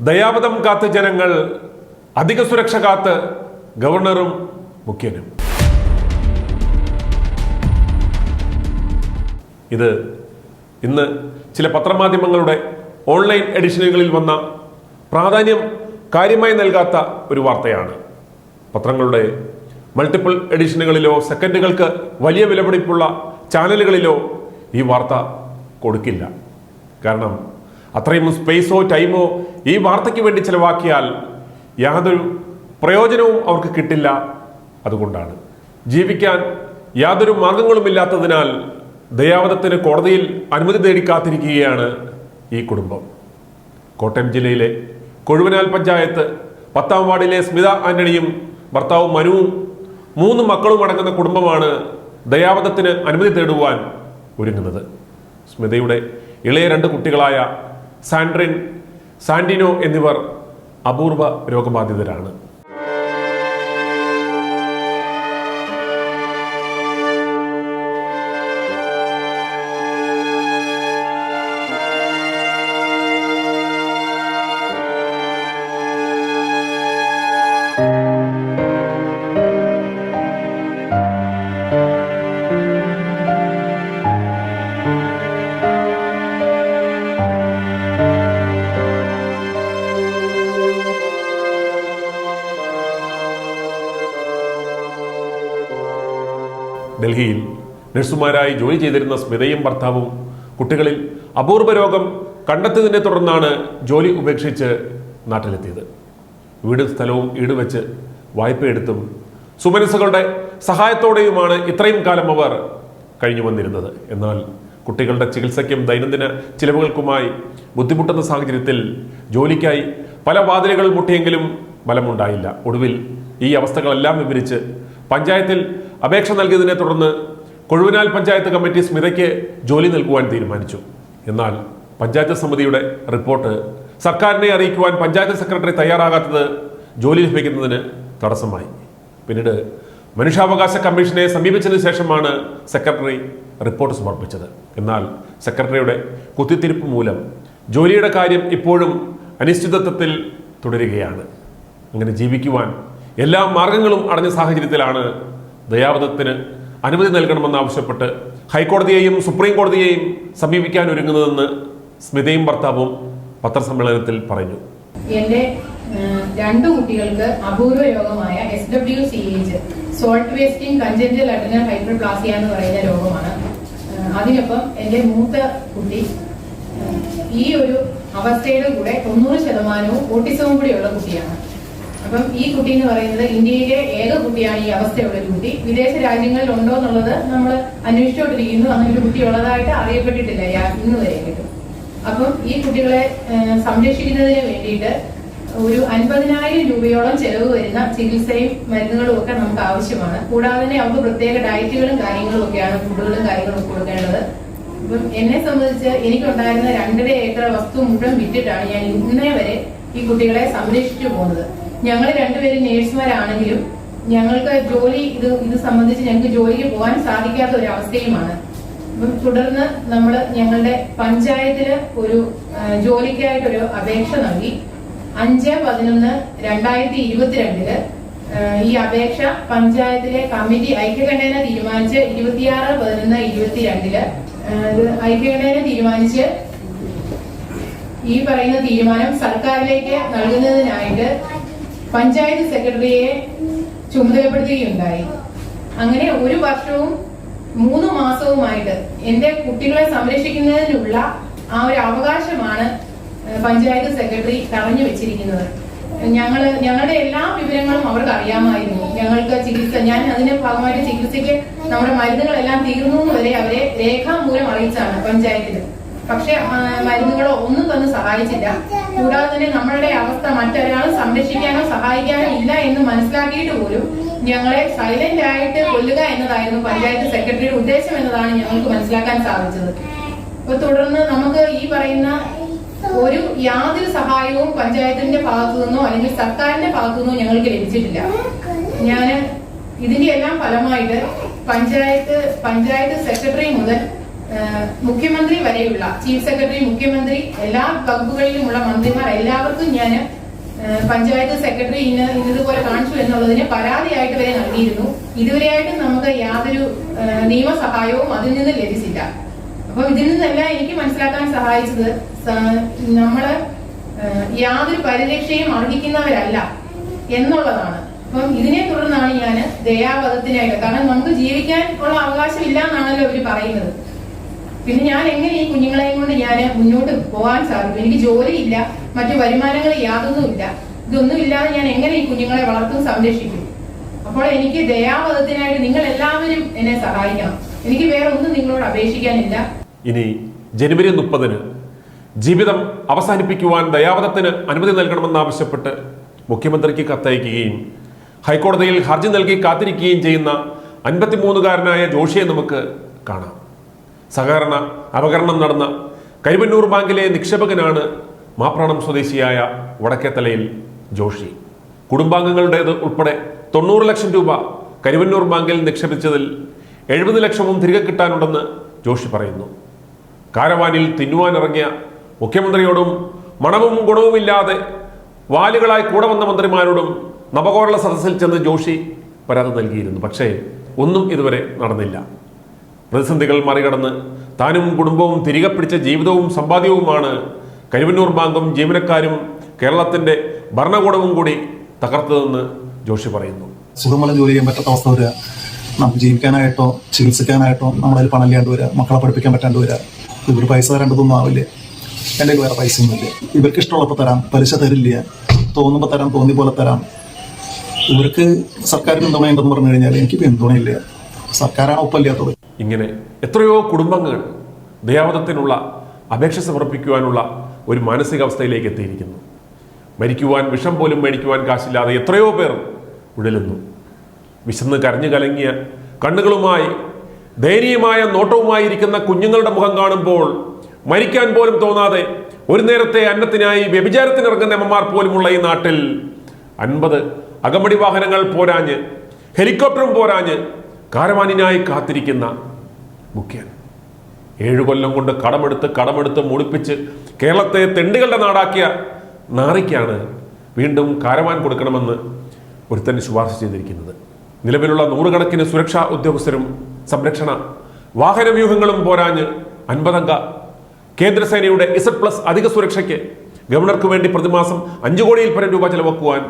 ദയാവതം കാത്ത് ജനങ്ങൾ അധിക സുരക്ഷ കാത്ത് ഗവർണറും മുഖ്യനും. ഇത് ഇന്ന് ചില പത്രമാധ്യമങ്ങളുടെ ഓൺലൈൻ എഡിഷനുകളിൽ വന്ന പ്രാധാന്യം കാര്യമായി നൽകാത്ത ഒരു വാർത്തയാണ്. പത്രങ്ങളുടെ മൾട്ടിപ്പിൾ എഡിഷനുകളിലോ സെക്കൻഡുകൾക്ക് വലിയ വിലപിടിപ്പുള്ള ചാനലുകളിലോ ഈ വാർത്ത കൊടുക്കില്ല. കാരണം അത്രയും സ്പേസോ ടൈമോ ഈ വാർത്തയ്ക്ക് വേണ്ടി ചിലവാക്കിയാൽ യാതൊരു പ്രയോജനവും അവർക്ക് കിട്ടില്ല അതുകൊണ്ടാണ്. ജീവിക്കാൻ യാതൊരു മാർഗങ്ങളുമില്ലാത്തതിനാൽ ദയാവധത്തിന് കോടതിയിൽ അനുമതി തേടി കാത്തിരിക്കുകയാണ് ഈ കുടുംബം. കോട്ടയം ജില്ലയിലെ കൊഴുവനാൽ പഞ്ചായത്ത് പത്താം വാർഡിലെ സ്മിത ആന്റണിയും ഭർത്താവ് മനുവും മൂന്ന് മക്കളും അടങ്ങുന്ന കുടുംബമാണ് ദയാവധത്തിന് അനുമതി തേടുവാൻ ഒരുങ്ങുന്നത്. സ്മിതയുടെ ഇളയ രണ്ട് കുട്ടികളായ സാൻഡ്രിൻ സാൻഡിനോ എന്നിവർ അപൂർവ രോഗബാധിതരാണ്. നഴ്സുമാരായി ജോലി ചെയ്തിരുന്ന സ്മിതയും ഭർത്താവും കുട്ടികളിൽ അപൂർവ രോഗം കണ്ടെത്തിയതിനെ തുടർന്നാണ് ജോലി ഉപേക്ഷിച്ച് നാട്ടിലെത്തിയത്. വീടും സ്ഥലവും ഈടുവെച്ച് വായ്പയെടുത്തും സുമനസ്സുകളുടെ സഹായത്തോടെയുമാണ് ഇത്രയും കാലം അവർ കഴിഞ്ഞു വന്നിരുന്നത്. എന്നാൽ കുട്ടികളുടെ ചികിത്സയ്ക്കും ദൈനംദിന ചിലവുകൾക്കുമായി ബുദ്ധിമുട്ടുന്ന സാഹചര്യത്തിൽ ജോലിക്കായി പല വാതിലുകൾ മുട്ടിയെങ്കിലും ഫലമുണ്ടായില്ല ഒടുവിൽ ഈ അവസ്ഥകളെല്ലാം വിവരിച്ച് പഞ്ചായത്തിൽ അപേക്ഷ നൽകിയതിനെ തുടർന്ന് കൊഴുവനാൽ പഞ്ചായത്ത് കമ്മിറ്റി സ്മിതയ്ക്ക് ജോലി നൽകുവാൻ തീരുമാനിച്ചു. എന്നാൽ പഞ്ചായത്ത് സമിതിയുടെ റിപ്പോർട്ട് സർക്കാരിനെ അറിയിക്കുവാൻ പഞ്ചായത്ത് സെക്രട്ടറി തയ്യാറാകാത്തത് ജോലി ലഭിക്കുന്നതിന് തടസ്സമായി. പിന്നീട് മനുഷ്യാവകാശ കമ്മീഷനെ സമീപിച്ചതിന് ശേഷമാണ് സെക്രട്ടറി റിപ്പോർട്ട് സമർപ്പിച്ചത്. എന്നാൽ സെക്രട്ടറിയുടെ കുത്തിത്തിരിപ്പ് മൂലം ജോലിയുടെ കാര്യം ഇപ്പോഴും അനിശ്ചിതത്വത്തിൽ തുടരുകയാണ്. അങ്ങനെ ജീവിക്കുവാൻ എല്ലാ മാർഗങ്ങളും അടഞ്ഞ സാഹചര്യത്തിലാണ് ദയാവതത്തിന് അനുമതി നൽകണമെന്നാവശ്യപ്പെട്ട് ഹൈക്കോടതിയെയും സുപ്രീം കോടതിയെയും സമീപിക്കാൻ ഒരുങ്ങുന്നതെന്ന് സ്മിതയും ഭർത്താവും പത്രസമ്മേളനത്തിൽ പറഞ്ഞു. എന്റെ രണ്ടു കുട്ടികൾക്ക് അപൂർവ രോഗമായ S W C H salt wasting congenital adrenal hyperplasia എന്ന് പറയുന്ന രോഗമാണ്. അതിനൊപ്പം എന്റെ മൂത്ത കുട്ടി ഈ ഒരു അവസ്ഥയുടെ കൂടെ തൊണ്ണൂറ് ശതമാനവും ഓട്ടിസവും കൂടിയുള്ള കുട്ടിയാണ്. അപ്പം ഈ കുട്ടി എന്ന് പറയുന്നത് ഇന്ത്യയിലെ ഏക കുട്ടിയാണ് ഈ അവസ്ഥയുള്ള ഒരു കുട്ടി. വിദേശ രാജ്യങ്ങളിൽ ഉണ്ടോ എന്നുള്ളത് നമ്മൾ അന്വേഷിച്ചുകൊണ്ടിരിക്കുന്നു. അങ്ങനെ ഒരു കുട്ടി ഉള്ളതായിട്ട് അറിയപ്പെട്ടിട്ടില്ല ഇന്ന് വരെ കിട്ടും. അപ്പം ഈ കുട്ടികളെ സംരക്ഷിക്കുന്നതിന് വേണ്ടിയിട്ട് ഒരു അൻപതിനായിരം രൂപയോളം ചെലവ് വരുന്ന ചികിത്സയും മരുന്നുകളും ഒക്കെ നമുക്ക് ആവശ്യമാണ്. കൂടാതെ തന്നെ അവർക്ക് പ്രത്യേക ഡയറ്റുകളും കാര്യങ്ങളും ഒക്കെയാണ് ഫുഡുകളും കാര്യങ്ങളും കൊടുക്കേണ്ടത്. അപ്പം എന്നെ സംബന്ധിച്ച് എനിക്കുണ്ടായിരുന്ന രണ്ടര ഏക്കർ വസ്തു മുഴുവൻ വിറ്റിട്ടാണ് ഞാൻ ഇന്നേ വരെ ഈ കുട്ടികളെ സംരക്ഷിച്ചു പോകുന്നത്. ഞങ്ങൾ രണ്ടുപേരും നേഴ്സുമാരാണെങ്കിലും ഞങ്ങൾക്ക് ജോലി ഇത് ഇത് സംബന്ധിച്ച് ഞങ്ങൾക്ക് ജോലിക്ക് പോകാൻ സാധിക്കാത്ത ഒരു അവസ്ഥയുമാണ് അപ്പം തുടർന്ന് നമ്മൾ ഞങ്ങളുടെ പഞ്ചായത്തിൽ ഒരു ജോലിക്കായിട്ടൊരു അപേക്ഷ നൽകി. അഞ്ച് പതിനൊന്ന് രണ്ടായിരത്തി ഇരുപത്തിരണ്ടിൽ ഈ അപേക്ഷ പഞ്ചായത്തിലെ കമ്മിറ്റി ഐക്യകണ്ഠേന തീരുമാനിച്ച് ഇരുപത്തിയാറ് പതിനൊന്ന് ഇരുപത്തിരണ്ടിൽ ഐക്യകണ്ഠേന തീരുമാനിച്ച് ഈ പറയുന്ന തീരുമാനം സർക്കാരിലേക്ക് നൽകുന്നതിനായിട്ട് പഞ്ചായത്ത് സെക്രട്ടറിയെ ചുമതലപ്പെടുത്തുകയുണ്ടായി. അങ്ങനെ ഒരു വർഷവും മൂന്ന് മാസവുമായിട്ട് എന്റെ കുട്ടികളെ സംരക്ഷിക്കുന്നതിനുള്ള ആ ഒരു അവകാശമാണ് പഞ്ചായത്ത് സെക്രട്ടറി തടഞ്ഞു വെച്ചിരിക്കുന്നത്. ഞങ്ങൾ ഞങ്ങളുടെ എല്ലാ വിവരങ്ങളും അവർക്ക് അറിയാമായിരുന്നു. ഞങ്ങൾക്ക് ചികിത്സ ഞാൻ അതിന്റെ ഭാഗമായിട്ട് ചികിത്സയ്ക്ക് നമ്മുടെ മരുന്നുകളെല്ലാം തീർന്നു എന്ന് വരെ അവരെ രേഖാമൂലം അറിയിച്ചാണ് പഞ്ചായത്തിൽ പക്ഷെ മരുന്നുകളോ ഒന്നും തന്നെ സഹായിച്ചില്ല. കൂടാതെ തന്നെ നമ്മളുടെ അവസ്ഥ മറ്റൊരാളും സംരക്ഷിക്കാനോ സഹായിക്കാനോ ഇല്ല എന്ന് മനസ്സിലാക്കിയിട്ട് പോലും ഞങ്ങളെ സൈലന്റ് ആയിട്ട് കൊല്ലുക എന്നതായിരുന്നു പഞ്ചായത്ത് സെക്രട്ടറിയുടെ ഉദ്ദേശം എന്നതാണ് ഞങ്ങൾക്ക് മനസ്സിലാക്കാൻ സാധിച്ചത്. അപ്പൊ തുടർന്ന് നമുക്ക് ഈ പറയുന്ന ഒരു യാതൊരു സഹായവും പഞ്ചായത്തിന്റെ ഭാഗത്തു നിന്നോ അല്ലെങ്കിൽ സർക്കാരിന്റെ ഭാഗത്തു നിന്നോ ഞങ്ങൾക്ക് ലഭിച്ചിട്ടില്ല. ഞാൻ ഇതിന്റെ എല്ലാം ഫലമായിട്ട് പഞ്ചായത്ത് പഞ്ചായത്ത് സെക്രട്ടറി മുതൽ മുഖ്യമന്ത്രി വരെയുള്ള ചീഫ് സെക്രട്ടറി മുഖ്യമന്ത്രി എല്ലാ വകുപ്പുകളിലുമുള്ള മന്ത്രിമാർ എല്ലാവർക്കും ഞാൻ പഞ്ചായത്ത് സെക്രട്ടറി ഇന്ന് ഇന്നതുപോലെ കാണിച്ചു എന്നുള്ളതിന് പരാതിയായിട്ട് വരെ നൽകിയിരുന്നു. ഇതുവരെയായിട്ടും നമുക്ക് യാതൊരു നിയമസഹായവും അതിൽ നിന്ന് ലഭിച്ചില്ല. അപ്പൊ ഇതിൽ നിന്നല്ല എനിക്ക് മനസ്സിലാക്കാൻ സഹായിച്ചത് നമ്മൾ യാതൊരു പരിരക്ഷയും അർഹിക്കുന്നവരല്ല എന്നുള്ളതാണ്. അപ്പം ഇതിനെ തുടർന്നാണ് ഞാൻ ദയാവധത്തിനായിട്ട് കാരണം നമുക്ക് ജീവിക്കാൻ ഉള്ള അവകാശം ഇല്ല എന്നാണല്ലോ ഇവർ പറയുന്നത്. പിന്നെ ഞാൻ എങ്ങനെ ഈ കുഞ്ഞുങ്ങളെയും കൊണ്ട് ഞാൻ മുന്നോട്ട് പോകാൻ സാധിക്കും? എനിക്ക് ജോലിയില്ല മറ്റു വരുമാനങ്ങൾ യാതൊന്നുമില്ല. ഇതൊന്നും ഇല്ലാതെ ഞാൻ എങ്ങനെ ഈ കുഞ്ഞുങ്ങളെ വളർത്തും സംരക്ഷിക്കും? അപ്പോൾ എനിക്ക് ദയാവധത്തിനായിട്ട് നിങ്ങൾ എല്ലാവരും എന്നെ സഹായിക്കണം. എനിക്ക് വേറെ ഒന്നും നിങ്ങളോട് അപേക്ഷിക്കാനില്ല. ഇനി ജനുവരി മുപ്പതിന് ജീവിതം അവസാനിപ്പിക്കുവാൻ ദയാവധത്തിന് അനുമതി നൽകണമെന്നാവശ്യപ്പെട്ട് മുഖ്യമന്ത്രിക്ക് കത്തയക്കുകയും ഹൈക്കോടതിയിൽ ഹർജി നൽകി കാത്തിരിക്കുകയും ചെയ്യുന്ന അൻപത്തിമൂന്നുകാരനായ ജോഷിയെ നമുക്ക് കാണാം. സഹകരണ അപകരണം നടന്ന കരിമന്നൂർ ബാങ്കിലെ നിക്ഷേപകനാണ് മാപ്രാണം സ്വദേശിയായ വടക്കേത്തലയിൽ ജോഷി. കുടുംബാംഗങ്ങളുടേത് ഉൾപ്പെടെ തൊണ്ണൂറ് ലക്ഷം രൂപ കരിമന്നൂർ ബാങ്കിൽ നിക്ഷേപിച്ചതിൽ എഴുപത് ലക്ഷവും തിരികെ കിട്ടാനുണ്ടെന്ന് ജോഷി പറയുന്നു. കാരവാനിൽ തിന്നുവാനിറങ്ങിയ മുഖ്യമന്ത്രിയോടും മണവും ഗുണവുമില്ലാതെ വാലുകളായി കൂടെ വന്ന മന്ത്രിമാരോടും നവകേരള സദസ്സിൽ ചെന്ന് ജോഷി പരാതി നൽകിയിരുന്നു. പക്ഷേ ഒന്നും ഇതുവരെ നടന്നില്ല. പ്രതിസന്ധികൾ മറികടന്ന് താനും കുടുംബവും തിരികെ പിടിച്ച ജീവിതവും സമ്പാദ്യവുമാണ് കരുവന്നൂർ ബാങ്കും ജീവനക്കാരും കേരളത്തിന്റെ ഭരണകൂടവും കൂടി തകർത്തതെന്ന് ജോഷി പറയുന്നു. സുഖമുള്ള ജോലി ചെയ്യാൻ പറ്റാത്ത അവസ്ഥ വരിക. നമുക്ക് ജീവിക്കാനായിട്ടോ ചികിത്സിക്കാനായിട്ടോ നമ്മുടെ കയ്യിൽ പണം ഇല്ലാണ്ട് വരിക മക്കളെ പഠിപ്പിക്കാൻ പറ്റാണ്ട് വരിക. ഇവർ പൈസ തരേണ്ടതൊന്നും ആവില്ല. എന്റെ വേറെ പൈസ ഒന്നുമില്ല. ഇവർക്ക് ഇഷ്ടമുള്ളപ്പോൾ തരാം പലിശ തരില്ല. തോന്നുമ്പോൾ തരാം തോന്നി പോലെ തരാം. ഇവർക്ക് സർക്കാർ പിന്തുണയുണ്ടെന്ന് പറഞ്ഞു കഴിഞ്ഞാൽ എനിക്ക് പിന്തുണയില്ല സർക്കാരാണ് ഒപ്പമില്ലാത്തത്. ഇങ്ങനെ എത്രയോ കുടുംബങ്ങൾ ദയാവധത്തിനുള്ള അപേക്ഷ സമർപ്പിക്കുവാനുള്ള ഒരു മാനസികാവസ്ഥയിലേക്ക് എത്തിയിരിക്കുന്നു. മരിക്കുവാൻ വിഷം പോലും മേടിക്കുവാൻ കാശില്ലാതെ എത്രയോ പേർ ഉഴലുന്നു. വിശന്ന് കരഞ്ഞു കലങ്ങിയ കണ്ണുകളുമായി ദയനീയമായ നോട്ടവുമായി ഇരിക്കുന്ന കുഞ്ഞുങ്ങളുടെ മുഖം കാണുമ്പോൾ മരിക്കാൻ പോലും തോന്നാതെ ഒരു നേരത്തെ അന്നത്തിനായി വ്യഭിചാരത്തിനിറങ്ങുന്ന അമ്മമാർ പോലുമുള്ള ഈ നാട്ടിൽ അൻപത് അകമ്പടി വാഹനങ്ങൾ പോരാഞ്ഞ് ഹെലികോപ്റ്ററും പോരാഞ്ഞ് കാരവാനിനായി കാത്തിരിക്കുന്ന മുഖ്യൻ. ഏഴു കൊല്ലം കൊണ്ട് കടമെടുത്ത് കടമെടുത്ത് മുടിപ്പിച്ച് കേരളത്തെ തെണ്ടുകളുടെ നാടാക്കിയ നാറിക്കാണ് വീണ്ടും കാരവാൻ കൊടുക്കണമെന്ന് ഒരുത്തൻ ശുപാർശ ചെയ്തിരിക്കുന്നത്. നിലവിലുള്ള നൂറുകണക്കിന് സുരക്ഷാ ഉദ്യോഗസ്ഥരും സംരക്ഷണ വാഹനവ്യൂഹങ്ങളും പോരാഞ്ഞ് അൻപതംഗ കേന്ദ്രസേനയുടെ ഇസഡ് പ്ലസ് അധിക സുരക്ഷയ്ക്ക് ഗവർണർക്ക് വേണ്ടി പ്രതിമാസം അഞ്ചു കോടിയിൽ പരം രൂപ ചെലവാക്കുവാൻ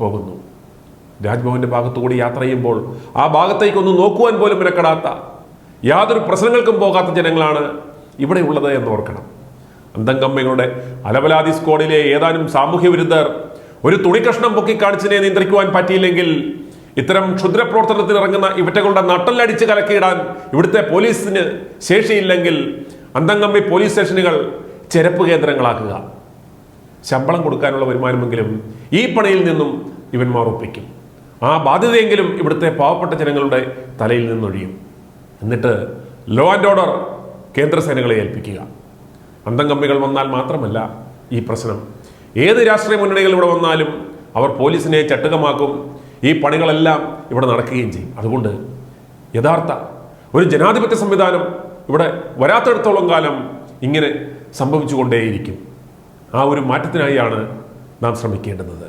പോകുന്നു. രാജ്ഭവന്റെ ഭാഗത്തുകൂടി യാത്ര ചെയ്യുമ്പോൾ ആ ഭാഗത്തേക്കൊന്ന് നോക്കുവാൻ പോലും മെനക്കെടാത്ത യാതൊരു പ്രശ്നങ്ങൾക്കും പോകാത്ത ജനങ്ങളാണ് ഇവിടെ ഉള്ളത് എന്ന് ഓർക്കണം. അന്തംകമ്മയുടെ അലവലാതി സ്ക്വാഡിലെ ഏതാനും സാമൂഹ്യ വിരുദ്ധർ ഒരു തുണിക്കഷ്ണം പൊക്കി കാണിച്ചിനെ നിയന്ത്രിക്കുവാൻ പറ്റിയില്ലെങ്കിൽ ഇത്തരം ക്ഷുദ്ര പ്രവർത്തനത്തിൽ ഇറങ്ങുന്ന ഇവറ്റകളുടെ നട്ടല്ലടിച്ച് കലക്കിയിടാൻ ഇവിടുത്തെ പോലീസിന് ശേഷിയില്ലെങ്കിൽ അന്തംകമ്മി പോലീസ് സ്റ്റേഷനുകൾ ചെരപ്പ് കേന്ദ്രങ്ങളാക്കുക. ശമ്പളം കൊടുക്കാനുള്ള വരുമാനമെങ്കിലും ഈ പണിയിൽ നിന്നും ഇവന്മാർ ഒപ്പിക്കും. ആ ബാധ്യതയെങ്കിലും ഇവിടുത്തെ പാവപ്പെട്ട ജനങ്ങളുടെ തലയിൽ നിന്നൊഴിയും. എന്നിട്ട് ലോ ആൻഡ് ഓർഡർ കേന്ദ്രസേനകളെ ഏൽപ്പിക്കുക. അന്തംകമ്മികൾ വന്നാൽ മാത്രമല്ല ഈ പ്രശ്നം. ഏത് രാഷ്ട്രീയ മുന്നണികൾ ഇവിടെ വന്നാലും അവർ പോലീസിനെ ചട്ടുകമാക്കും ഈ പണികളെല്ലാം ഇവിടെ നടക്കുകയും ചെയ്യും. അതുകൊണ്ട് യഥാർത്ഥ ഒരു ജനാധിപത്യ സംവിധാനം ഇവിടെ വരാത്തിടത്തോളം കാലം ഇങ്ങനെ സംഭവിച്ചുകൊണ്ടേയിരിക്കും. ആ ഒരു മാറ്റത്തിനായാണ് നാം ശ്രമിക്കേണ്ടുന്നത്.